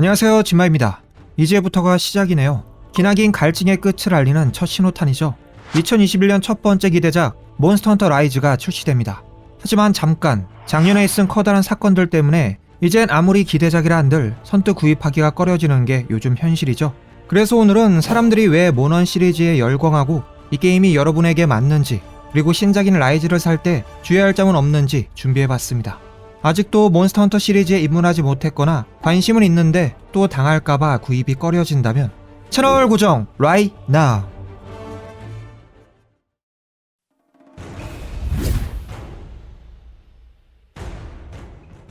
안녕하세요 진마입니다. 이제부터가 시작이네요. 기나긴 갈증의 끝을 알리는 첫 신호탄이죠. 2021년 첫 번째 기대작 몬스터 헌터 라이즈가 출시됩니다. 하지만 잠깐 작년에 있은 커다란 사건들 때문에 이젠 아무리 기대작이라 한들 선뜻 구입하기가 꺼려지는 게 요즘 현실이죠. 그래서 오늘은 사람들이 왜 모넌 시리즈에 열광하고 이 게임이 여러분에게 맞는지 그리고 신작인 라이즈를 살 때 주의할 점은 없는지 준비해봤습니다. 아직도 몬스터 헌터 시리즈에 입문하지 못했거나 관심은 있는데 또 당할까봐 구입이 꺼려진다면 채널 고정 right now.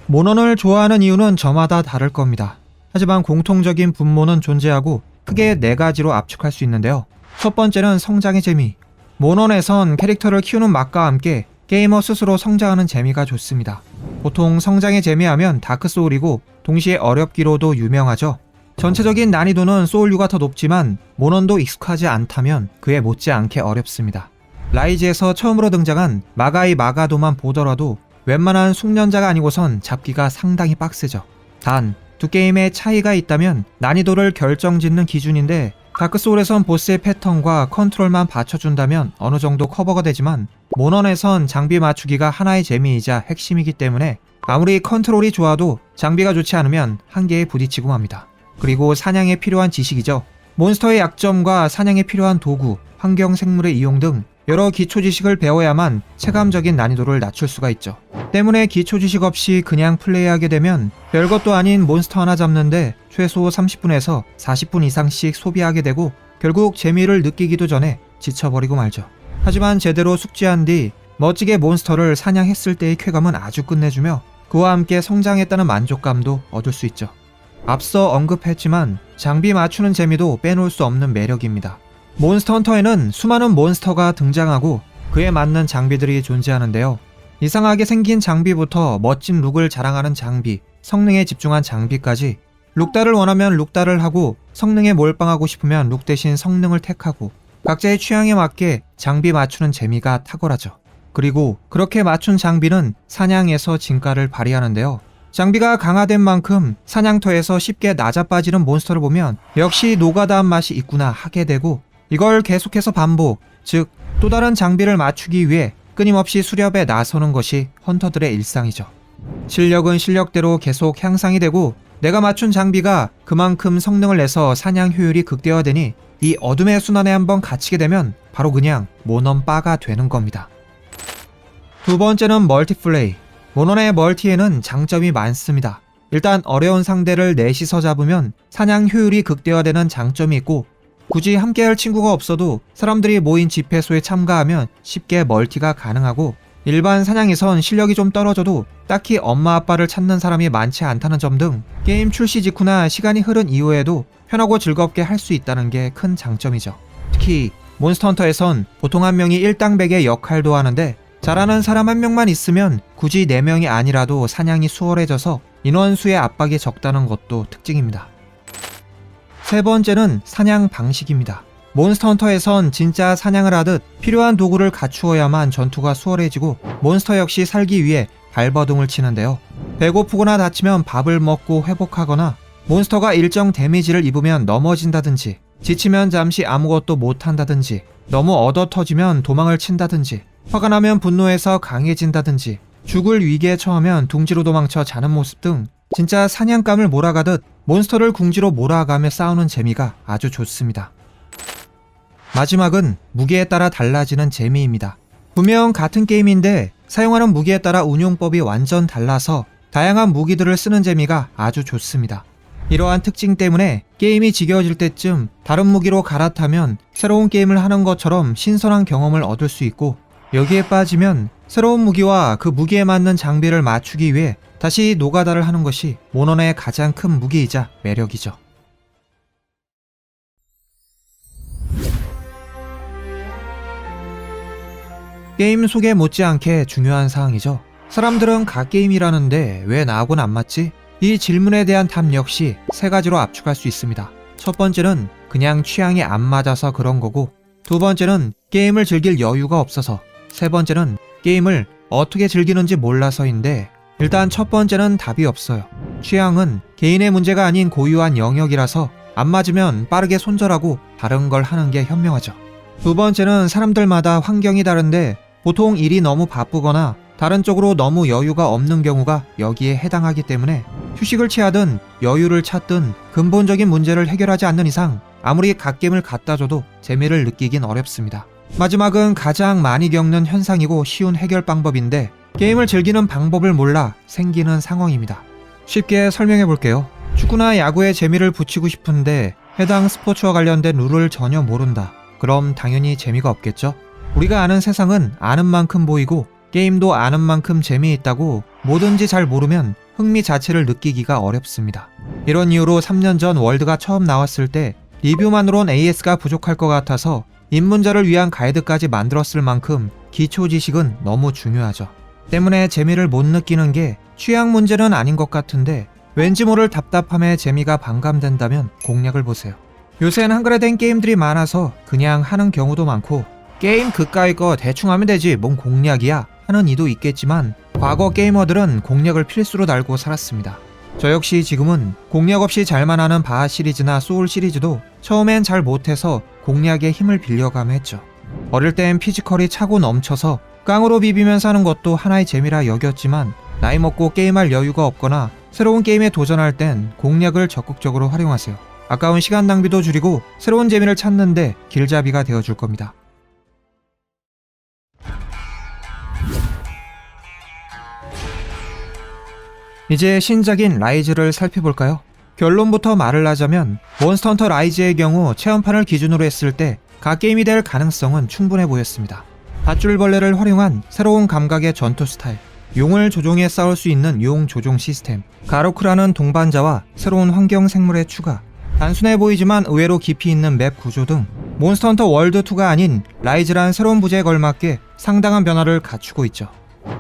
모넌을 좋아하는 이유는 저마다 다를 겁니다. 하지만 공통적인 분모는 존재하고 크게 네 가지로 압축할 수 있는데요. 첫 번째는 성장의 재미. 모넌에선 캐릭터를 키우는 맛과 함께 게이머 스스로 성장하는 재미가 좋습니다. 보통 성장의 재미하면 다크소울이고 동시에 어렵기로도 유명하죠. 전체적인 난이도는 소울류가 더 높지만 모넌도 익숙하지 않다면 그에 못지않게 어렵습니다. 라이즈에서 처음으로 등장한 마가이 마가도만 보더라도 웬만한 숙련자가 아니고선 잡기가 상당히 빡세죠. 단, 두 게임의 차이가 있다면 난이도를 결정짓는 기준인데 다크소울에선 보스의 패턴과 컨트롤만 받쳐준다면 어느 정도 커버가 되지만 모넌에선 장비 맞추기가 하나의 재미이자 핵심이기 때문에 아무리 컨트롤이 좋아도 장비가 좋지 않으면 한계에 부딪히고 맙니다. 그리고 사냥에 필요한 지식이죠. 몬스터의 약점과 사냥에 필요한 도구, 환경 생물의 이용 등 여러 기초 지식을 배워야만 체감적인 난이도를 낮출 수가 있죠. 때문에 기초 지식 없이 그냥 플레이하게 되면 별것도 아닌 몬스터 하나 잡는데 최소 30분에서 40분 이상씩 소비하게 되고 결국 재미를 느끼기도 전에 지쳐버리고 말죠. 하지만 제대로 숙지한 뒤 멋지게 몬스터를 사냥했을 때의 쾌감은 아주 끝내주며 그와 함께 성장했다는 만족감도 얻을 수 있죠. 앞서 언급했지만 장비 맞추는 재미도 빼놓을 수 없는 매력입니다. 몬스터 헌터에는 수많은 몬스터가 등장하고 그에 맞는 장비들이 존재하는데요. 이상하게 생긴 장비부터 멋진 룩을 자랑하는 장비, 성능에 집중한 장비까지 룩다를 원하면 룩다를 하고 성능에 몰빵하고 싶으면 룩 대신 성능을 택하고 각자의 취향에 맞게 장비 맞추는 재미가 탁월하죠. 그리고 그렇게 맞춘 장비는 사냥에서 진가를 발휘하는데요. 장비가 강화된 만큼 사냥터에서 쉽게 낮아 빠지는 몬스터를 보면 역시 노가다한 맛이 있구나 하게 되고 이걸 계속해서 반복, 즉 또 다른 장비를 맞추기 위해 끊임없이 수렵에 나서는 것이 헌터들의 일상이죠. 실력은 실력대로 계속 향상이 되고 내가 맞춘 장비가 그만큼 성능을 내서 사냥 효율이 극대화되니 이 어둠의 순환에 한번 갇히게 되면 바로 그냥 모넌 바가 되는 겁니다. 두 번째는 멀티플레이. 모넌의 멀티에는 장점이 많습니다. 일단 어려운 상대를 넷이서 잡으면 사냥 효율이 극대화되는 장점이 있고 굳이 함께할 친구가 없어도 사람들이 모인 집회소에 참가하면 쉽게 멀티가 가능하고 일반 사냥에선 실력이 좀 떨어져도 딱히 엄마 아빠를 찾는 사람이 많지 않다는 점 등 게임 출시 직후나 시간이 흐른 이후에도 편하고 즐겁게 할 수 있다는 게 큰 장점이죠. 특히 몬스터 헌터에선 보통 한 명이 일당백의 역할도 하는데 잘하는 사람 한 명만 있으면 굳이 4명이 아니라도 사냥이 수월해져서 인원수의 압박이 적다는 것도 특징입니다. 세 번째는 사냥 방식입니다. 몬스터 헌터에선 진짜 사냥을 하듯 필요한 도구를 갖추어야만 전투가 수월해지고 몬스터 역시 살기 위해 발버둥을 치는데요. 배고프거나 다치면 밥을 먹고 회복하거나 몬스터가 일정 데미지를 입으면 넘어진다든지 지치면 잠시 아무것도 못한다든지 너무 얻어 터지면 도망을 친다든지 화가 나면 분노해서 강해진다든지 죽을 위기에 처하면 둥지로 도망쳐 자는 모습 등 진짜 사냥감을 몰아가듯 몬스터를 궁지로 몰아가며 싸우는 재미가 아주 좋습니다. 마지막은 무게에 따라 달라지는 재미입니다. 분명 같은 게임인데 사용하는 무기에 따라 운용법이 완전 달라서 다양한 무기들을 쓰는 재미가 아주 좋습니다. 이러한 특징 때문에 게임이 지겨워질 때쯤 다른 무기로 갈아타면 새로운 게임을 하는 것처럼 신선한 경험을 얻을 수 있고 여기에 빠지면 새로운 무기와 그 무기에 맞는 장비를 맞추기 위해 다시 노가다를 하는 것이 모넌의 가장 큰 무기이자 매력이죠. 게임 소개 못지않게 중요한 사항이죠. 사람들은 갓게임이라는데 왜 나하고는 안 맞지? 이 질문에 대한 답 역시 세 가지로 압축할 수 있습니다. 첫 번째는 그냥 취향이 안 맞아서 그런 거고, 두 번째는 게임을 즐길 여유가 없어서, 세 번째는 게임을 어떻게 즐기는지 몰라서인데, 일단 첫 번째는 답이 없어요. 취향은 개인의 문제가 아닌 고유한 영역이라서 안 맞으면 빠르게 손절하고 다른 걸 하는 게 현명하죠. 두 번째는 사람들마다 환경이 다른데 보통 일이 너무 바쁘거나 다른 쪽으로 너무 여유가 없는 경우가 여기에 해당하기 때문에 휴식을 취하든 여유를 찾든 근본적인 문제를 해결하지 않는 이상 아무리 갓겜을 갖다 줘도 재미를 느끼긴 어렵습니다. 마지막은 가장 많이 겪는 현상이고 쉬운 해결 방법인데 게임을 즐기는 방법을 몰라 생기는 상황입니다. 쉽게 설명해 볼게요. 축구나 야구에 재미를 붙이고 싶은데 해당 스포츠와 관련된 룰을 전혀 모른다. 그럼 당연히 재미가 없겠죠? 우리가 아는 세상은 아는 만큼 보이고 게임도 아는 만큼 재미있다고 뭐든지 잘 모르면 흥미 자체를 느끼기가 어렵습니다. 이런 이유로 3년 전 월드가 처음 나왔을 때 리뷰만으론 AS가 부족할 것 같아서 입문자를 위한 가이드까지 만들었을 만큼 기초 지식은 너무 중요하죠. 때문에 재미를 못 느끼는 게 취향 문제는 아닌 것 같은데 왠지 모를 답답함에 재미가 반감된다면 공략을 보세요. 요새는 한글화된 게임들이 많아서 그냥 하는 경우도 많고 게임 그까이 거 대충 하면 되지 뭔 공략이야 하는 이도 있겠지만 과거 게이머들은 공략을 필수로 달고 살았습니다. 저 역시 지금은 공략 없이 잘만 하는 바하 시리즈나 소울 시리즈도 처음엔 잘 못해서 공략의 힘을 빌려가며 했죠. 어릴 땐 피지컬이 차고 넘쳐서 깡으로 비비면서 하는 것도 하나의 재미라 여겼지만 나이 먹고 게임할 여유가 없거나 새로운 게임에 도전할 땐 공략을 적극적으로 활용하세요. 아까운 시간 낭비도 줄이고 새로운 재미를 찾는데 길잡이가 되어줄 겁니다. 이제 신작인 라이즈를 살펴볼까요? 결론부터 말을 하자면 몬스터 헌터 라이즈의 경우 체험판을 기준으로 했을 때 갓게임이 될 가능성은 충분해 보였습니다. 밧줄벌레를 활용한 새로운 감각의 전투 스타일, 용을 조종해 싸울 수 있는 용 조종 시스템, 가로크라는 동반자와 새로운 환경 생물의 추가, 단순해 보이지만 의외로 깊이 있는 맵 구조 등 몬스터 헌터 월드2가 아닌 라이즈란 새로운 부제에 걸맞게 상당한 변화를 갖추고 있죠.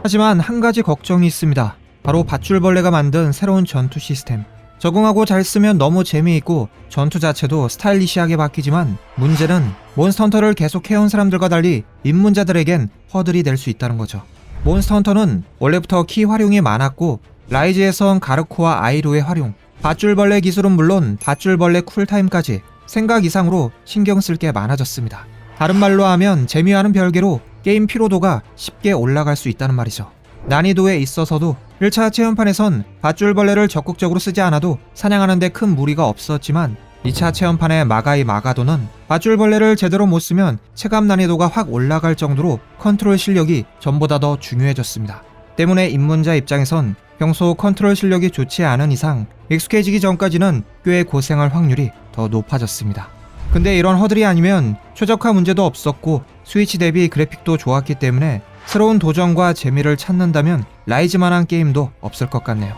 하지만 한 가지 걱정이 있습니다. 바로 밧줄벌레가 만든 새로운 전투 시스템. 적응하고 잘 쓰면 너무 재미있고 전투 자체도 스타일리시하게 바뀌지만 문제는 몬스터 헌터를 계속 해온 사람들과 달리 입문자들에겐 허들이 될 수 있다는 거죠. 몬스터 헌터는 원래부터 키 활용이 많았고 라이즈에선 가르코와 아이로의 활용, 밧줄벌레 기술은 물론 밧줄벌레 쿨타임까지 생각 이상으로 신경 쓸 게 많아졌습니다. 다른 말로 하면 재미와는 별개로 게임 피로도가 쉽게 올라갈 수 있다는 말이죠. 난이도에 있어서도 1차 체험판에선 밧줄벌레를 적극적으로 쓰지 않아도 사냥하는데 큰 무리가 없었지만 2차 체험판의 마가이 마가도는 밧줄벌레를 제대로 못 쓰면 체감 난이도가 확 올라갈 정도로 컨트롤 실력이 전보다 더 중요해졌습니다. 때문에 입문자 입장에선 평소 컨트롤 실력이 좋지 않은 이상 익숙해지기 전까지는 꽤 고생할 확률이 더 높아졌습니다. 근데 이런 허들이 아니면 최적화 문제도 없었고 스위치 대비 그래픽도 좋았기 때문에 새로운 도전과 재미를 찾는다면 라이즈만한 게임도 없을 것 같네요.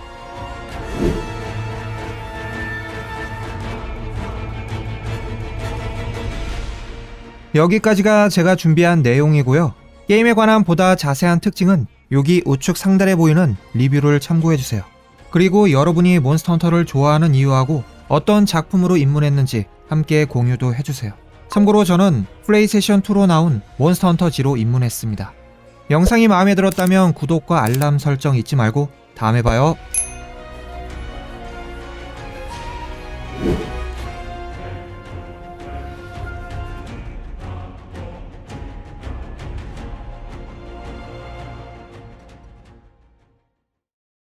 여기까지가 제가 준비한 내용이고요. 게임에 관한 보다 자세한 특징은 여기 우측 상단에 보이는 리뷰를 참고해주세요. 그리고 여러분이 몬스터 헌터를 좋아하는 이유하고 어떤 작품으로 입문했는지 함께 공유도 해주세요. 참고로 저는 플레이스테이션 2로 나온 몬스터 헌터 G로 입문했습니다. 영상이 마음에 들었다면 구독과 알람 설정 잊지 말고 다음에 봐요.